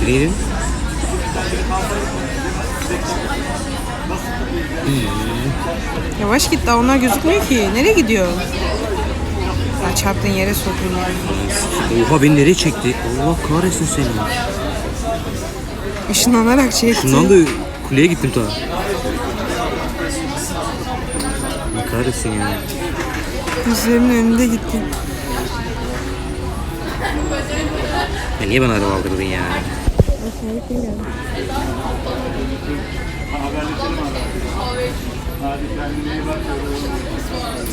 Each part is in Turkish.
İttireydin. Yavaş git daha onlar gözükmüyor ki. Nereye gidiyor? Ya çarptığın yere sokayım. Oha beni nereye çekti? Allah kahretsin seni. Işınlanarak çekti. Şundan da kuleye gittim ta. Allah kahretsin ya. Gözlerimin önünde gitti. ya. Niye bana araba aldırdın ya?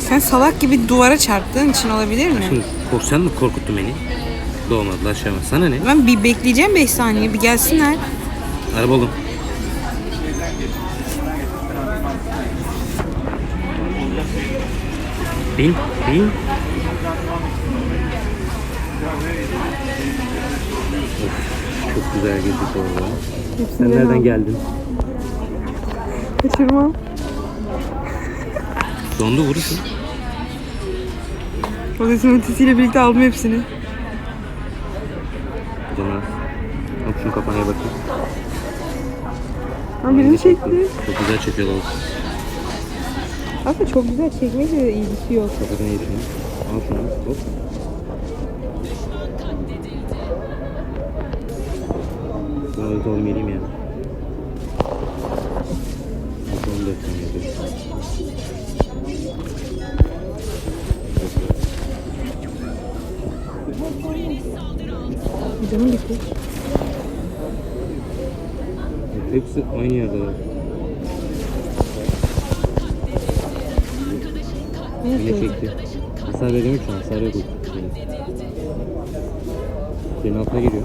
Sen salak gibi duvara çarptığın için olabilir mi? Şimdi kork sen mi korkuttun beni? Doğmadılar şey. Sana ne? Ben bir bekleyeceğim 5 saniye bir gelsinler. Araba oğlum. Bin, bin. Güzel girdik orada. Sen nereden geldin? Kaçırmam. Dondu vurursun. Odasının ötesiyle birlikte aldım hepsini. Cana. Bak şunu kafana bakayım. Ha birini çekti. Çok güzel çekiyor lavuk. Aslında çok güzel çekmekle de ilgisi yok. Bakın iyi şunu. Al şunu. Hop. Canım gitti. Hepsi aynı yerde var. Ne Yine çekti. Hasar veremiyor an. Hasar yok. Senin altına giriyor.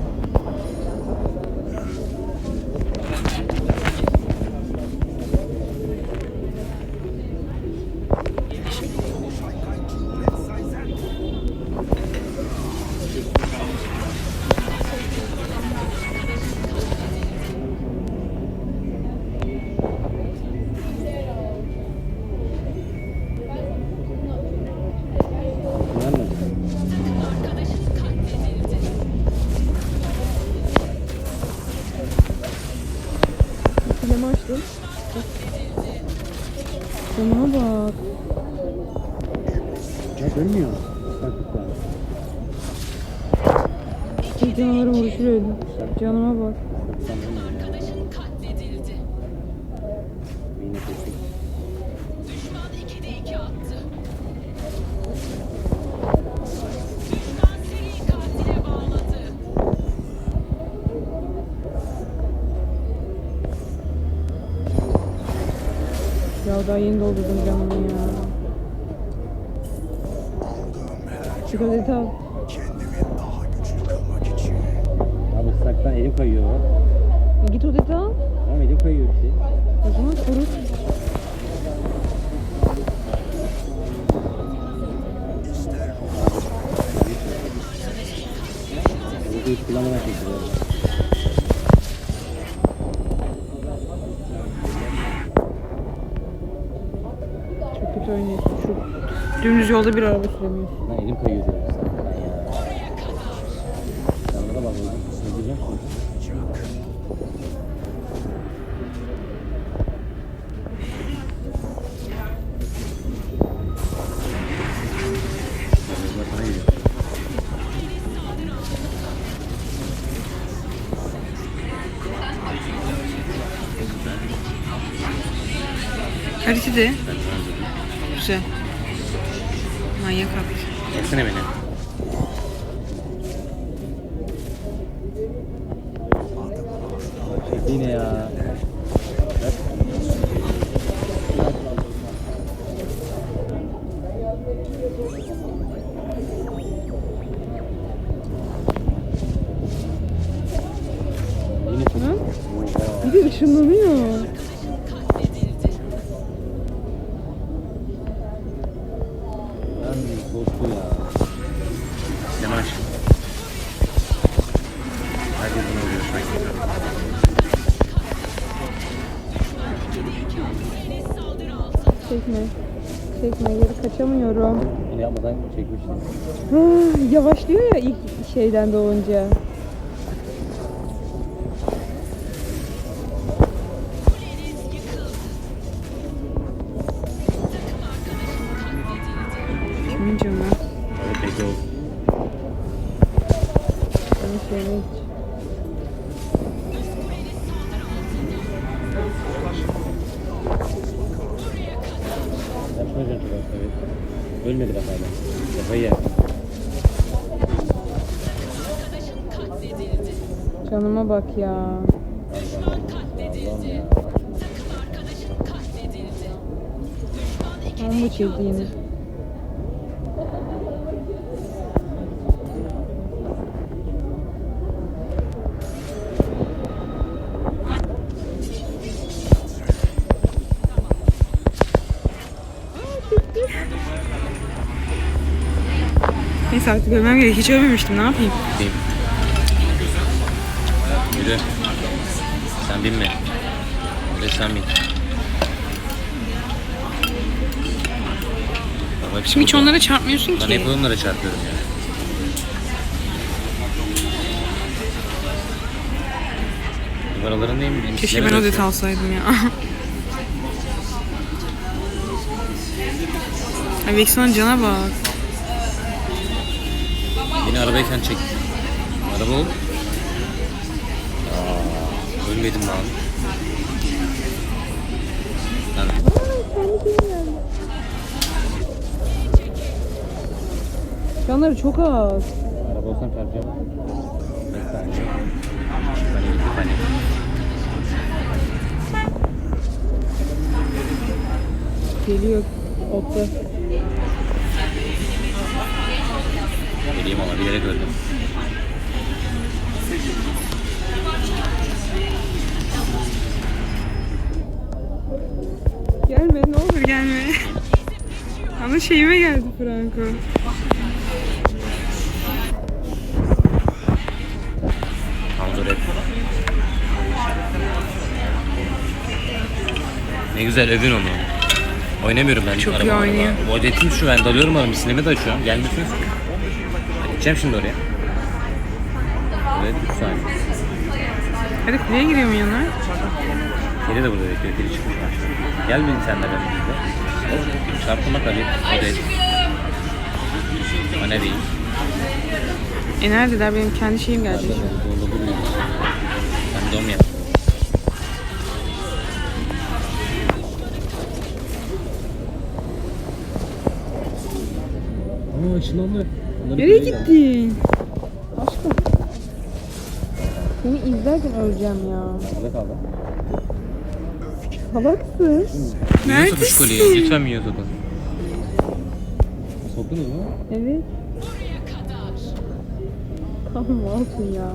Dönmüyor. Bak bir Bir canavarı vuruşur öldüm. Canıma bak. Yine kesin. Ya daha yeni doldurdum canımı ya. Çikolata al. Abi ıslaktan elim kayıyor. E git odete al. Tamam elim kayıyor işte. O zaman kurut. Burada hiç kullanmadan çekiyor. Çok kötü oynuyorsun. Şu dümdüz yolda bir araba süremiyorsun. Lan elim kayıyor diyorum ıslaktan ya. Yanlara bak oğlum. Bunlar bana geliyor. Harita de. Güzel. Manyak abi. Çeksene beni. Yine ya. Bir de ışınlanıyor. Yine yapmadan çekmiştim. Ah, Yavaşlıyor ya ilk şeyden doğunca. Canıma bak ya. Çekti yine. Neyse artık ölmem gerek. Hiç ölmemiştim. Ne yapayım? Gideyim. Yürü. Sen binme. Yürü sen bin. Baba hepsi Şimdi hiç burada. onlara çarpmıyorsun Ben ki. hep onlara çarpıyorum ya. Numaralarındayım. Keşke ben o yazıyor. det alsaydım ya. Ay Vexon'un cana bak. Beni arabayı sen çek. Araba ol. Ölmedim lan. Lan Canları çok az. araba olsam çarpacağım. Hani gitti hani. Geliyor otta. Geleyim ama bilerek öldüm. Gelme ne olur gelme. Ama şeyime geldi Franco. Red. Ne güzel övün onu. Oynamıyorum ben. Çok iyi oynuyor. Dedim şu ben dalıyorum araba. Sinemi de açıyorum. Gelmiyorsunuz ki. Ben Gideceğim şimdi oraya. Evet 3 saniye. Hadi kuleye giriyorum yanına. Kedi de burada bekliyor. Kedi çıkmış aşağı. Gel benim senle ben. Çarptım bak Ali. O da et. O ne diyeyim? E neredeler benim kendi şeyim geldi. de yolda duruyorum. Ben de onu yap. Aa ışınlandı. Nereye gittin? Aşkım. Seni izlerken öleceğim ya. Burada kaldı. Salaksın. Niye sokuş kolyeyi? Neredesin? Lütfen minyon sokun. Soktunuz mu? Evet. Tamam olsun ya.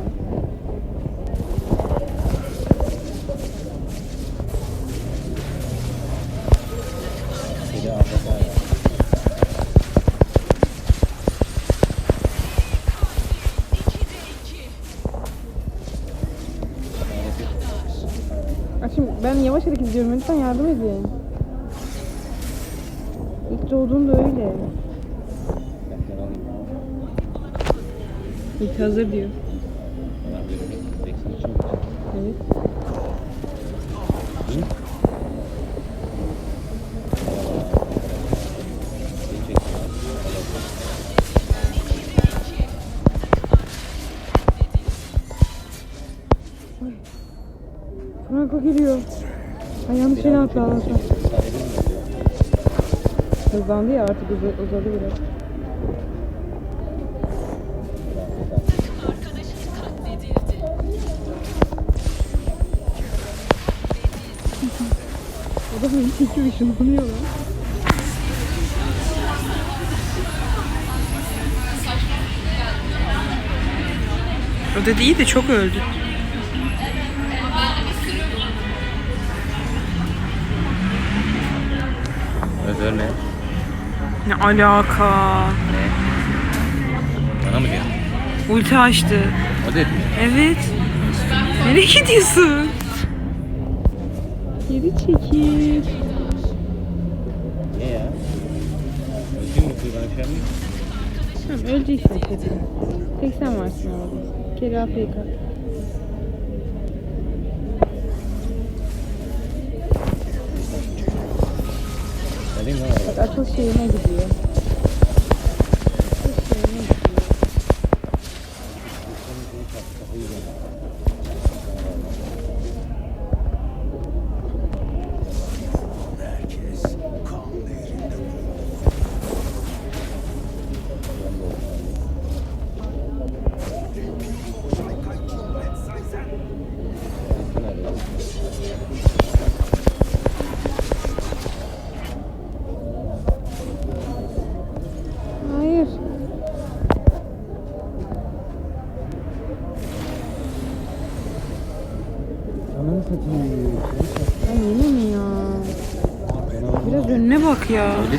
Yavaş hareket ediyorum. Lütfen yardım edin. İlk doğduğunda öyle. İlk hazır diyor. Ben veriyorum. 83 mi? Evet. Atla Allah'tan. Hızlandı ya artık uza- uzadı biraz. Adam çekiyor ışınlanıyor lan. O da değil de çok öldü. Ölme. Ne alaka? Ne? Bana mı diyor? Ulti açtı. O da etmiyor. Evet. Nereye gidiyorsun? Geri çekil. Niye ya? Öldün mü? Bir şey yapmıyor. Tamam öleceksin kedi. Tek sen varsın orada. Kedi AFK. Alayım lan araba. Bak akıl şeyine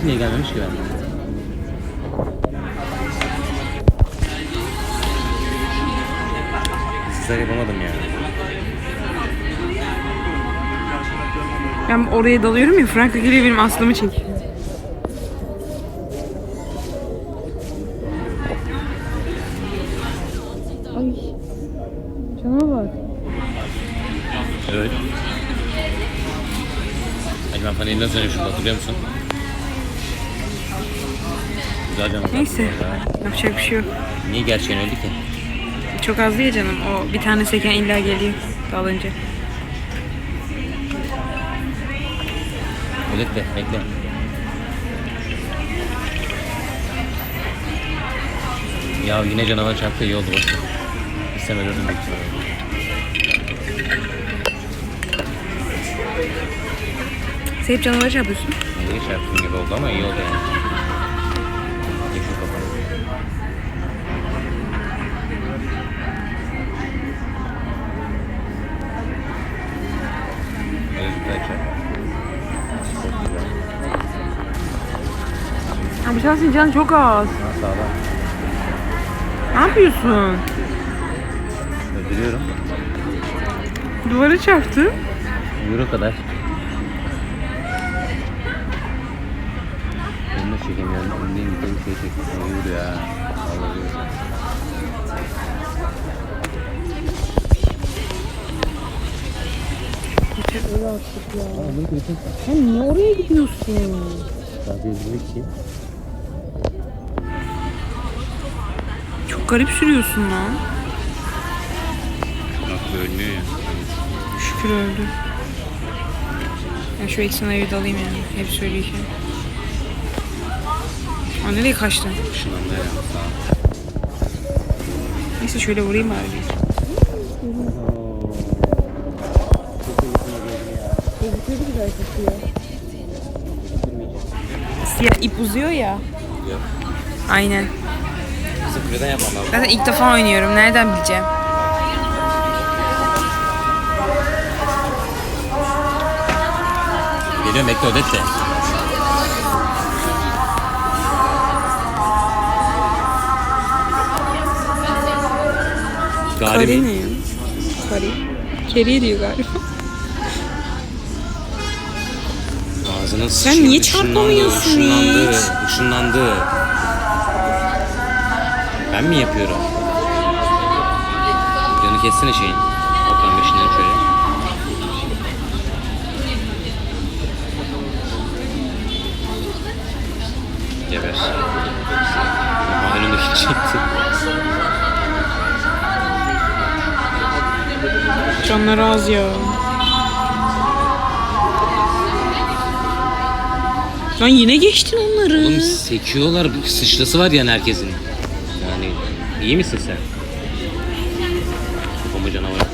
niye gelmemiş ki ben? Sizler yapamadım ya. Ben oraya dalıyorum ya Franka geliyor benim aslımı çekiyor. Ay. Canıma bak. Evet. Hani ben panelinden söylemiştim hatırlıyor musun? Güzel canım. Neyse. Ya. Yapacak bir şey yok. Niye gerçeğin öldü ki? Çok az değil canım. O bir tane seken illa geliyor dalınca. De bekle. Ya yine canavar çarptı iyi oldu bak. İstemeden öldüm büyük ihtimalle. Sen hep canavar yapıyorsun. Niye çarptığım gibi oldu ama iyi oldu yani. Şansın canı çok az. Ha, sağlam. Ne yapıyorsun? Öldürüyorum. Duvara çarptı. Euro kadar. Bunu çekemiyorum. Öndeyim bir şey çektim. Euro ya. Vallahi euro. Artık ya. Sen niye oraya gidiyorsun? Sadece ki. Çok garip sürüyorsun lan. Bak ölmüyor ya. Şükür öldü. Ben şu eksenayı da alayım yani. Hep söyleyeceğim. Aa nereye kaçtın? Işınlandı ya. Sağ Neyse şöyle vurayım bari. Siyah ip uzuyor ya. Aynen. Kuleden yapmam lazım. Zaten ilk defa oynuyorum. Nereden bileceğim? Geliyorum bekle ödet de. Kari Galiba. ne ya? Kari. Keri diyor galiba. Ağzına Sen niye ışınlandı, çarpmamıyorsun Işınlandı, hiç? ışınlandı. Ben mi yapıyorum? Yanı kessene şeyin. Okran beşinden şöyle. Geber. Önümdeki çekti. Canları az ya. Lan yine geçtin onları. Oğlum sekiyorlar. Sıçrası var yani herkesin. İyi misin sen? Kafamı canavar.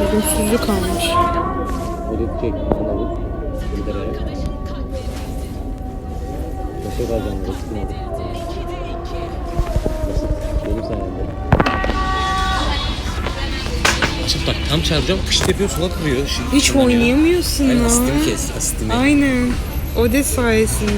Ölümsüzlük kalmış. Ödük çek. Anladık. Giderek. Köşe kalacağım. Basit. Benim sayemde. Çıplak tam çarpacağım. Pışt yapıyor sola kırıyor. Hiç oynayamıyorsun lan. asitimi kes. Asitimi. Aynen. O de sayesinde.